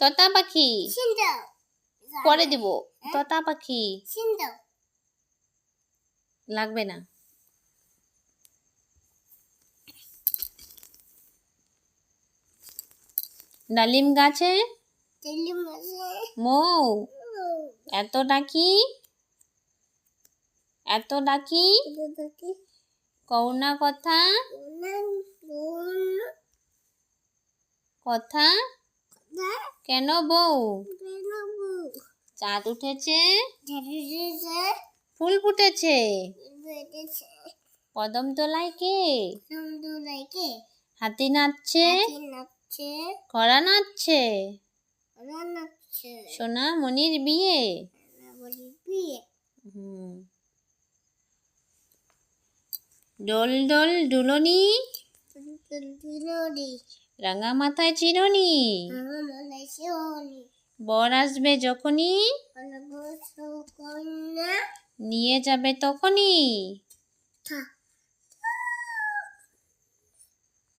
তোতা পাখি পরে দিব। তোতা পাখি লাগবে না। ডালিম গাছে? মৌ। এত ডাকি? এত ডাকি? কৌনা কথা। কথা? কেন বউ? চাঁদ উঠেছে? ফুল ফুটেছে? কদম তোলায় কে? হাতি নাচছে? খরা নাচছে। সোনা মনির বিয়ে। ডোল ডোল দুলনি। রাঙা মাথায় চিরনি। বর আসবে যখনই। নিয়ে যাবে তখনই।